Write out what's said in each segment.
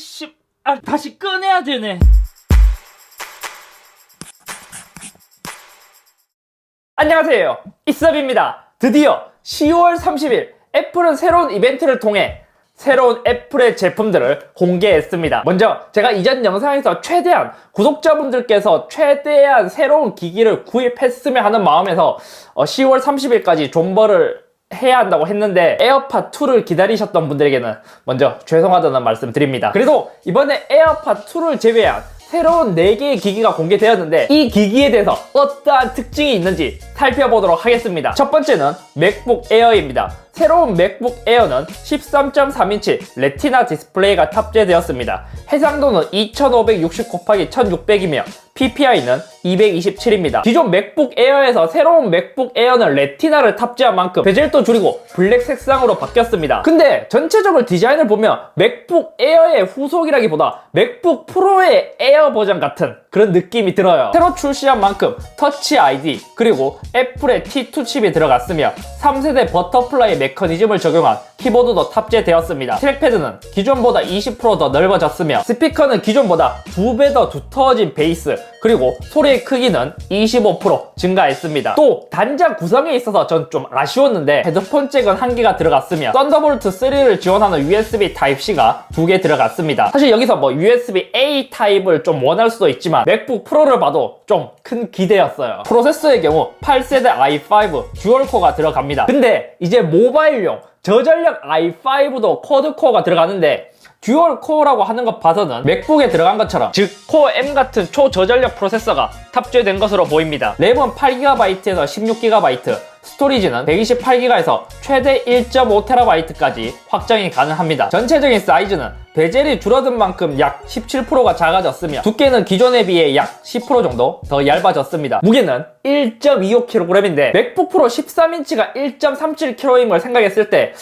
아이씨, 아, 다시 꺼내야 되네. 안녕하세요. 이섭입니다. 드디어 10월 30일 애플은 새로운 이벤트를 통해 새로운 애플의 제품들을 공개했습니다. 먼저 제가 이전 영상에서 최대한 구독자분들께서 최대한 새로운 기기를 구입했으면 하는 마음에서 어, 10월 30일까지 존버를 해야 한다고 했는데 에어팟 2를 기다리셨던 분들에게는 먼저 죄송하다는 말씀 드립니다. 그래도 이번에 에어팟 2를 제외한 새로운 4개의 기기가 공개되었는데 이 기기에 대해서 어떠한 특징이 있는지 살펴보도록 하겠습니다. 첫 번째는 맥북 에어입니다. 새로운 맥북 에어는 13.3인치 레티나 디스플레이가 탑재되었습니다. 해상도는 2560 곱하기 1600이며 PPI는 227입니다. 기존 맥북 에어에서 새로운 맥북 에어는 레티나를 탑재한 만큼 베젤도 줄이고 블랙 색상으로 바뀌었습니다. 근데 전체적으로 디자인을 보면 맥북 에어의 후속이라기보다 맥북 프로의 에어 버전 같은 그런 느낌이 들어요. 새로 출시한 만큼 터치 ID 그리고 애플의 T2 칩이 들어갔으며 3세대 버터플라이 메커니즘을 적용한 키보드도 탑재되었습니다. 트랙패드는 기존보다 20%더 넓어졌으며 스피커는 기존보다 2배 더 두터워진 베이스 그리고 소리의 크기는 25% 증가했습니다. 또 단자 구성에 있어서 전 좀 아쉬웠는데 헤드폰 잭은 한 개가 들어갔으며 썬더볼트 3를 지원하는 USB Type-C가 두 개 들어갔습니다. 사실 여기서 뭐 USB A 타입을 좀 원할 수도 있지만 맥북 프로를 봐도 좀 큰 기대였어요. 프로세서의 경우 8세대 i5 듀얼코어가 들어갑니다. 근데 이제 모바일용 저전력 i5도 쿼드코어가 들어가는데 듀얼 코어라고 하는 것 봐서는 맥북에 들어간 것처럼 즉 코어 M 같은 초저전력 프로세서가 탑재된 것으로 보입니다. 램은 8GB에서 16GB, 스토리지는 128GB에서 최대 1.5TB까지 확장이 가능합니다. 전체적인 사이즈는 베젤이 줄어든 만큼 약 17%가 작아졌으며 두께는 기존에 비해 약 10% 정도 더 얇아졌습니다. 무게는 1.25kg인데 맥북 프로 13인치가 1.37kg인 걸 생각했을 때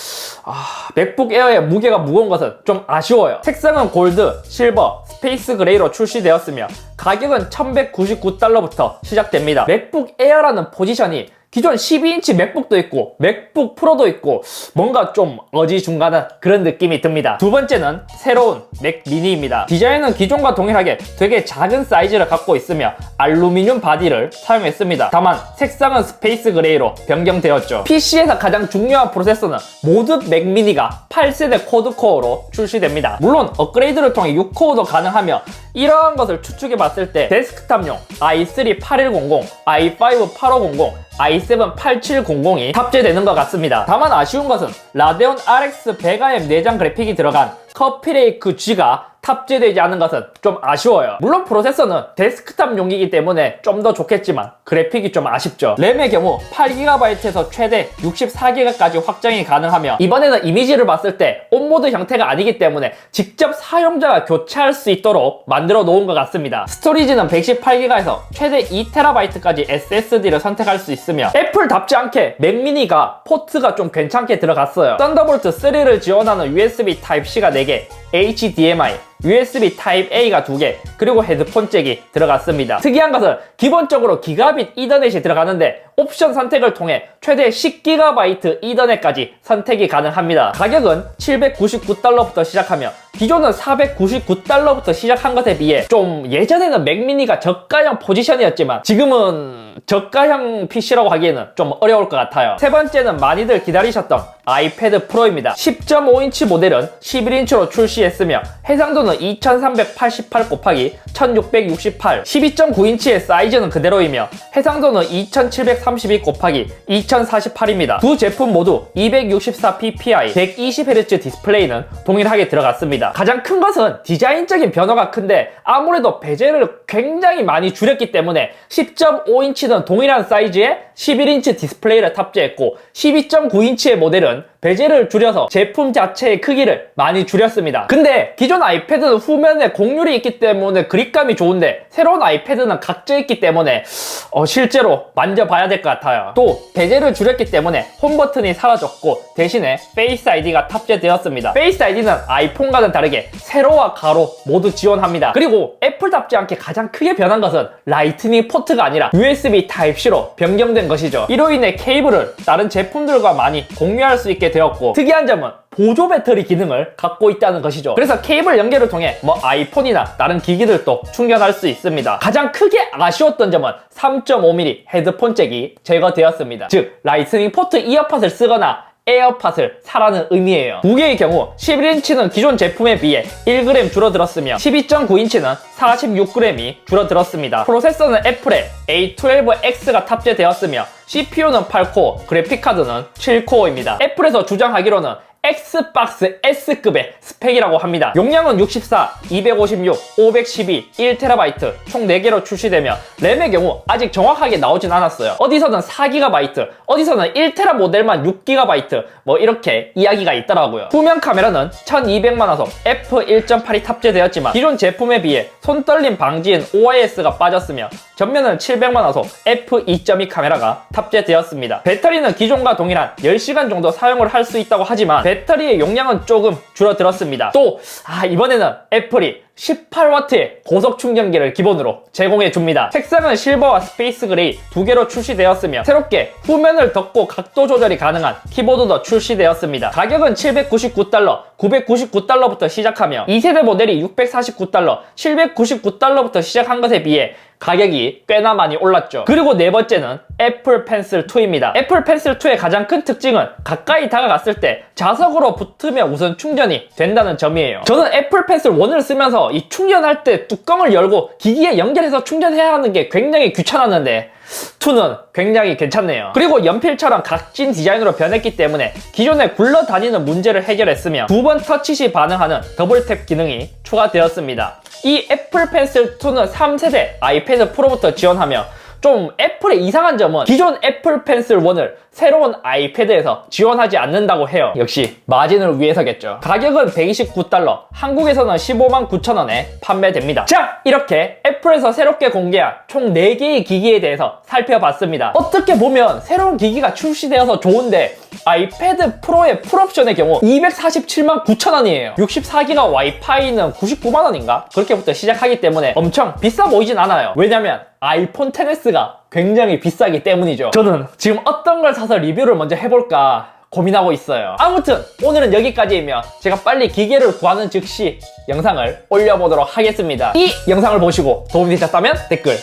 아, 맥북 에어의 무게가 무거운 것은 좀 아쉬워요. 색상은 골드, 실버, 스페이스 그레이로 출시되었으며 가격은 1199달러부터 시작됩니다. 맥북 에어라는 포지션이 기존 12인치 맥북도 있고 맥북 프로도 있고 뭔가 좀 어지중간한 그런 느낌이 듭니다. 두 번째는 새로운 맥 미니입니다. 디자인은 기존과 동일하게 되게 작은 사이즈를 갖고 있으며 알루미늄 바디를 사용했습니다. 다만 색상은 스페이스 그레이로 변경되었죠. PC에서 가장 중요한 프로세서는 모든 맥 미니가 8세대 코드코어로 출시됩니다. 물론 업그레이드를 통해 6코어도 가능하며 이러한 것을 추측해 봤을 때 데스크탑용 i3 8100, i5 8500, i7 8700이 탑재되는 것 같습니다. 다만 아쉬운 것은 라데온 RX 100AM 내장 그래픽이 들어간 커피레이크 G가 탑재되지 않은 것은 좀 아쉬워요. 물론 프로세서는 데스크탑용이기 때문에 좀 더 좋겠지만 그래픽이 좀 아쉽죠. 램의 경우 8GB에서 최대 64GB까지 확장이 가능하며 이번에는 이미지를 봤을 때 온모드 형태가 아니기 때문에 직접 사용자가 교체할 수 있도록 만들어 놓은 것 같습니다. 스토리지는 118GB에서 최대 2TB까지 SSD를 선택할 수 있으며 애플답지 않게 맥미니가 포트가 좀 괜찮게 들어갔어요. 썬더볼트 3를 지원하는 USB Type-C가 4개, HDMI, USB Type-A가 2개, 그리고 헤드폰 잭이 들어갔습니다. 특이한 것은 기본적으로 기가빗 이더넷이 들어가는데 옵션 선택을 통해 최대 10GB 이더넷까지 선택이 가능합니다. 가격은 799달러부터 시작하며 기존은 499달러부터 시작한 것에 비해 좀 예전에는 맥미니가 저가형 포지션이었지만 지금은 저가형 PC라고 하기에는 좀 어려울 것 같아요. 세 번째는 많이들 기다리셨던 아이패드 프로입니다. 10.5인치 모델은 11인치로 출시했으며 해상도는 2388 곱하기 1668 12.9인치의 사이즈는 그대로이며 해상도는 2732 곱하기 2048입니다. 두 제품 모두 264 ppi 120Hz 디스플레이는 동일하게 들어갔습니다. 가장 큰 것은 디자인적인 변화가 큰데 아무래도 베젤을 굉장히 많이 줄였기 때문에 10.5인치 는 동일한 사이즈의 11인치 디스플레이를 탑재했고 12.9인치의 모델은 베젤을 줄여서 제품 자체의 크기를 많이 줄였습니다. 근데 기존 아이패드는 후면에 곡률이 있기 때문에 그립감이 좋은데 새로운 아이패드는 각져 있기 때문에 어, 실제로 만져봐야 될 것 같아요. 또 베젤을 줄였기 때문에 홈 버튼이 사라졌고 대신에 페이스 아이디가 탑재되었습니다. 페이스 아이디는 아이폰과는 다르게 세로와 가로 모두 지원합니다. 그리고 애플답지 않게 가장 크게 변한 것은 라이트닝 포트가 아니라 USB Type-C로 변경된 것이죠. 이로 인해 케이블을 다른 제품들과 많이 공유할 수 있게 있게 되었고 특이한 점은 보조 배터리 기능을 갖고 있다는 것이죠. 그래서 케이블 연결을 통해 뭐 아이폰이나 다른 기기들도 충전할 수 있습니다. 가장 크게 아쉬웠던 점은 3.5mm 헤드폰 잭이 제거되었습니다. 즉 라이트닝 포트 이어팟을 쓰거나 에어팟을 사라는 의미예요. 무게의 경우 11인치는 기존 제품에 비해 1g 줄어들었으며 12.9인치는 46g이 줄어들었습니다. 프로세서는 애플의 A12X가 탑재되었으며 CPU는 8코어, 그래픽카드는 7코어입니다. 애플에서 주장하기로는 엑스박스 S급의 스펙이라고 합니다. 용량은 64, 256, 512, 1TB 총 4개로 출시되며 램의 경우 아직 정확하게 나오진 않았어요. 어디서는 4GB, 어디서는 1TB 모델만 6GB 뭐 이렇게 이야기가 있더라고요. 후면 카메라는 1200만화소 f1.8이 탑재되었지만 기존 제품에 비해 손떨림 방지인 OIS가 빠졌으며 전면은 700만화소 f2.2 카메라가 탑재되었습니다. 배터리는 기존과 동일한 10시간 정도 사용을 할 수 있다고 하지만 배터리의 용량은 조금 줄어들었습니다. 또 아, 이번에는 애플이 18W의 고속 충전기를 기본으로 제공해 줍니다. 색상은 실버와 스페이스 그레이 두 개로 출시되었으며 새롭게 후면을 덮고 각도 조절이 가능한 키보드도 출시되었습니다. 가격은 799달러, 999달러부터 시작하며 2세대 모델이 649달러, 799달러부터 시작한 것에 비해 가격이 꽤나 많이 올랐죠. 그리고 네 번째는 애플 펜슬 2입니다. 애플 펜슬 2의 가장 큰 특징은 가까이 다가갔을 때 자석으로 붙으면 우선 충전이 된다는 점이에요. 저는 애플 펜슬 1을 쓰면서 이 충전할 때 뚜껑을 열고 기기에 연결해서 충전해야 하는 게 굉장히 귀찮았는데 2는 굉장히 괜찮네요. 그리고 연필처럼 각진 디자인으로 변했기 때문에 기존에 굴러다니는 문제를 해결했으며 두 번 터치 시 반응하는 더블탭 기능이 추가되었습니다. 이 애플 펜슬 2는 3세대 아이패드 프로부터 지원하며 좀 애플의 이상한 점은 기존 애플 펜슬 1을 새로운 아이패드에서 지원하지 않는다고 해요. 역시 마진을 위해서겠죠. 가격은 129달러, 한국에서는 15만 9천원에 판매됩니다. 자, 이렇게 애플에서 새롭게 공개한 총 4개의 기기에 대해서 살펴봤습니다. 어떻게 보면 새로운 기기가 출시되어서 좋은데 아이패드 프로의 풀옵션의 경우 247만 9천 원이에요. 64기가 와이파이는 99만 원인가? 그렇게부터 시작하기 때문에 엄청 비싸 보이진 않아요. 왜냐면 아이폰 XS가 굉장히 비싸기 때문이죠. 저는 지금 어떤 걸 사서 리뷰를 먼저 해볼까 고민하고 있어요. 아무튼 오늘은 여기까지이며 제가 빨리 기계를 구하는 즉시 영상을 올려보도록 하겠습니다. 이 영상을 보시고 도움이 되셨다면 댓글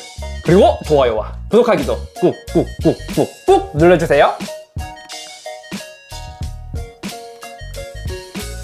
그리고 좋아요와 구독하기도 꾹꾹꾹꾹꾹 눌러주세요.